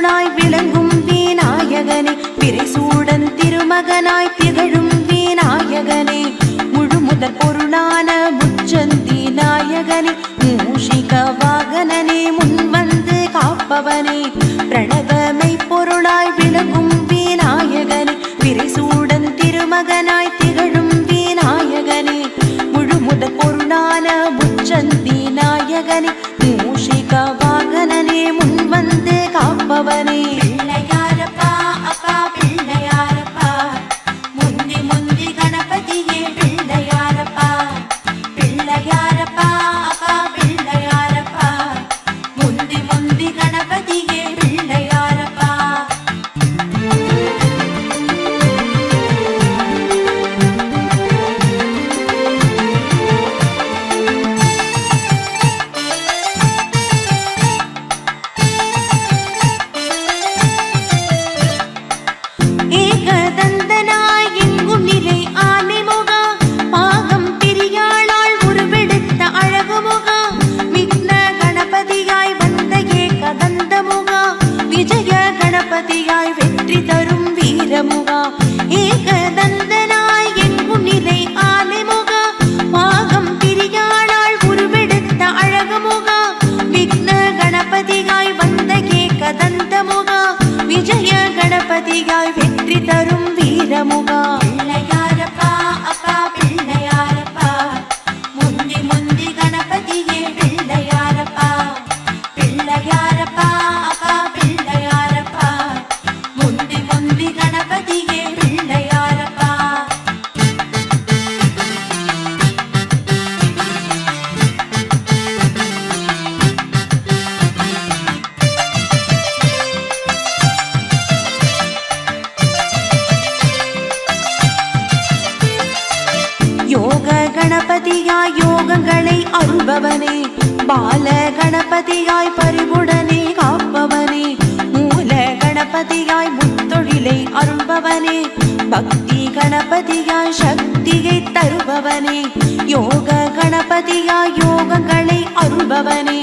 பிரணவமை பொருளாய் விளங்கும் விநாயகனே விரைசூடன் திருமகனாய் திகழும் விநாயகனே முழுமுதற் பொருளான முச்சந்தி நாயகனே. மூஷிக வாகனனே முன்வந்து காப்பவனே. காப்பவனே கணபதியாய் வெற்றி தரும் வீரமுகா. ஏகதந்தனாய் எங்கும் நிலை ஆலைமுகா பாகம் பிரியாளால் உருவெடுத்த அழகுமுகா. விக்ன கணபதியாய் வந்த ஏகதந்தமுகா விஜய கணபதியாய் வெற்றி தரும் வீரமுகா. கணபதியாய் யோகங்களை அருள்பவனே பால கணபதியாய் பரிவுடனே காப்பவனே மூல கணபதியாய் முத்தொழிலை அருள்பவனே பக்தி கணபதியாய் சக்தியை தருபவனே யோக கணபதியாய் யோகங்களை அருள்பவனே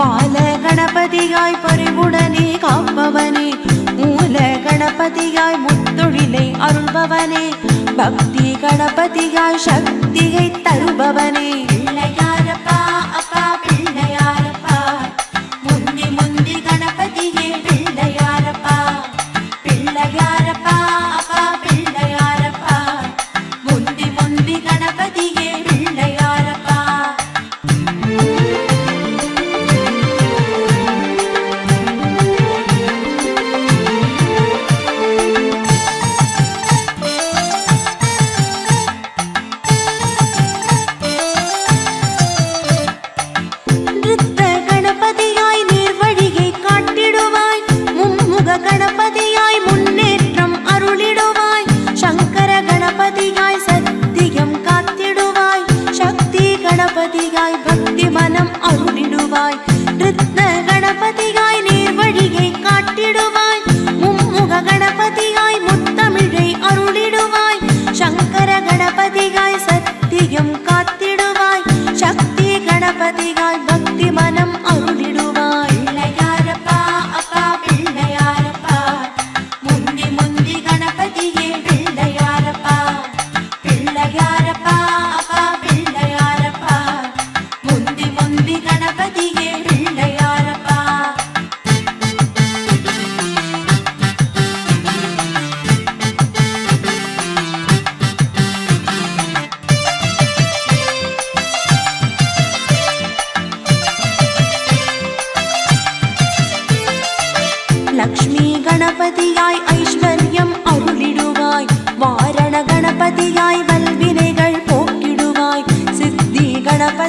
மால கணபதியாய் பரிவுடனே காப்பவனே மூல கணபதியாய் முத்தொழிலை அருள்பவனே பக்தி கணபதியாய் சக்தியை தருபவனே.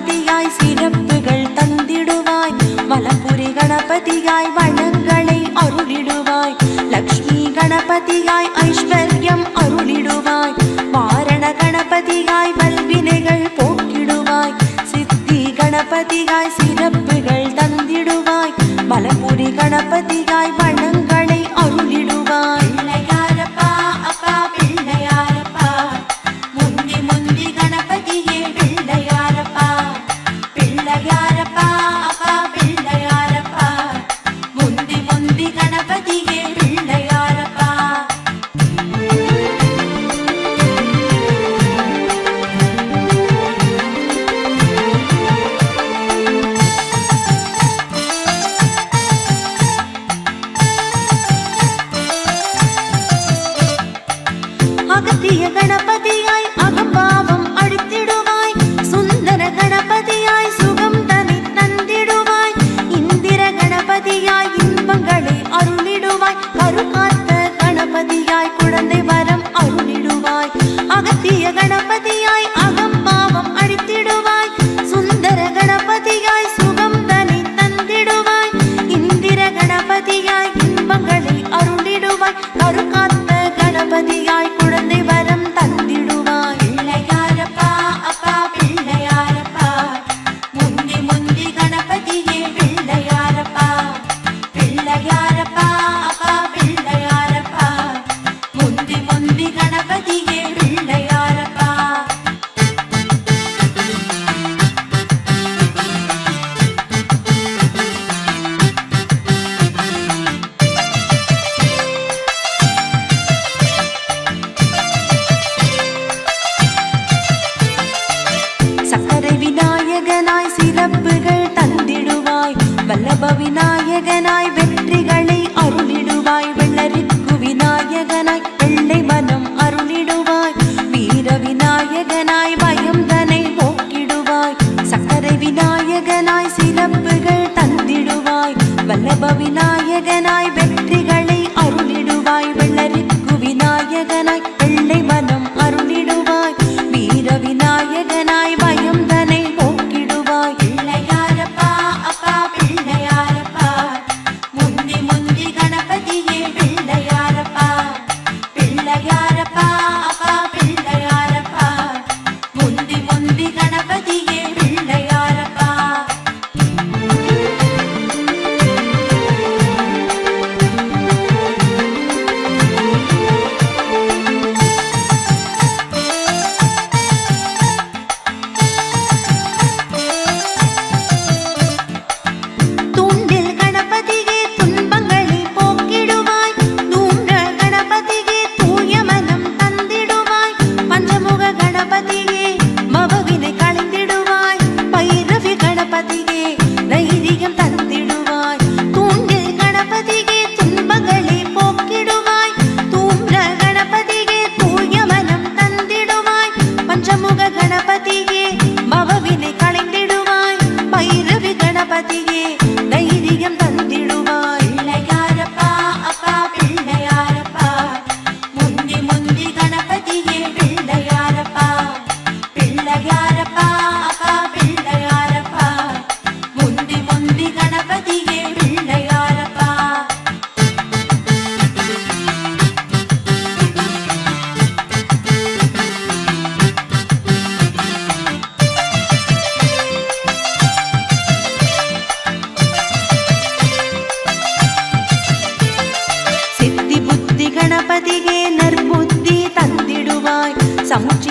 கணபதியாய் சிறப்புகள் தந்திடுவாய் வலம்புரி கணபதியாய் வளங்களை அருளிடுவாய் லக்ஷ்மி கணபதியாய் ஐஸ்வர்யம் அருளிடுவாய் வாரண கணபதியாய் வல்வினைகள் போக்கிடுவாய் சித்தி கணபதியாய் சிறப்புகள் தந்திடுவாய் மலபுரி கணபதியாய் வளங்களை சிறப்புகள் தந்திடுவாய். வல்லபவினாய்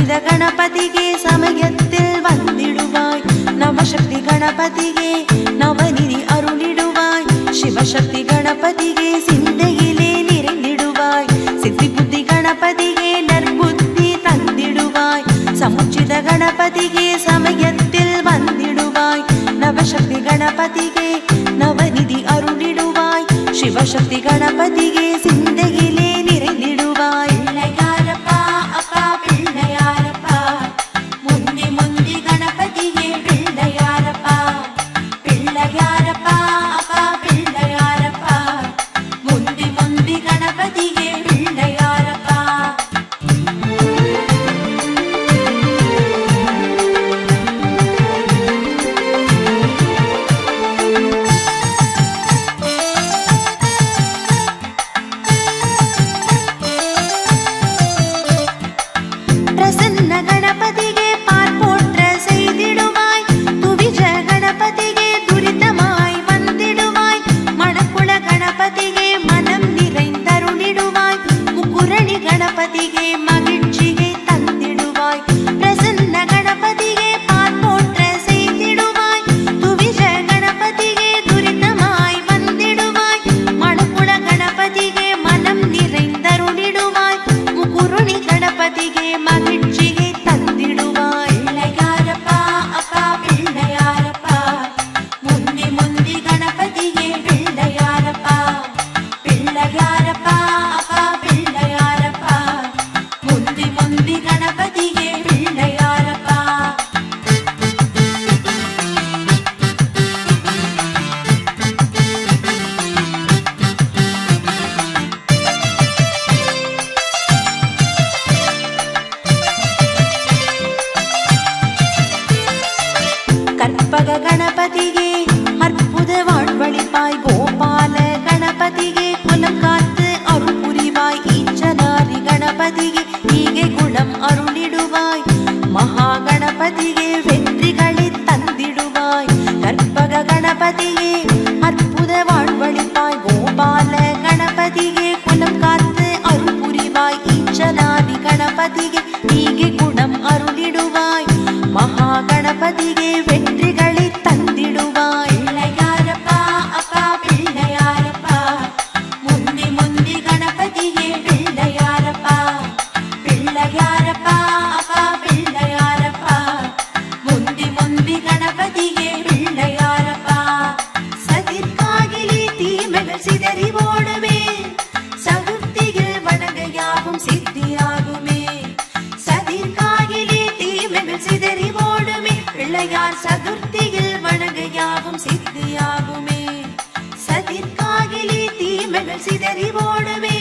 இந்த கணபதியே சமயத்தில் வந்திடுவாய். நவசக்தி கணபதியே நவநிதி அருளிடுவாய். சிவசக்தி கணபதியே சிந்தையிலே நிறைந்திடுவாய். சித்தி புத்தி கணபதியே நற்புத்தி தந்திடுவாய். சமுச்சித கணபதியே சமயத்தில் வந்திடுவாய். நவசக்தி கணபதியே நவநிதி அருளிடுவாய். சிவசக்தி கணபதியே சிந்தை கணபதியே மனம் நிறைந்தருளிடுவாய். முக்குரணி கணபதியே மக காப்பாய் கோபால கணபதியே குலம் காத்து அருள் புரிவாய் ஈச்சனாரி கணபதியே நீகே குணம் அருளிடுவாய். மகா கணபதியே வெற்றிகளை தந்திடுவாய். கற்பக கணபதியே அற்புத வாழ்வழிப்பாய் கோபால கணபதியே குலம் காத்து அருள் புரிவாய் ஈச்சனாரி கணபதியே நீகே குணம் அருளிடுவாய். மகா கணபதியே முத்தியில் வணங்க யாவும் சித்தியாகுமே சதிர்காகிலே தீமைகள் சிதறி ஓடுமே.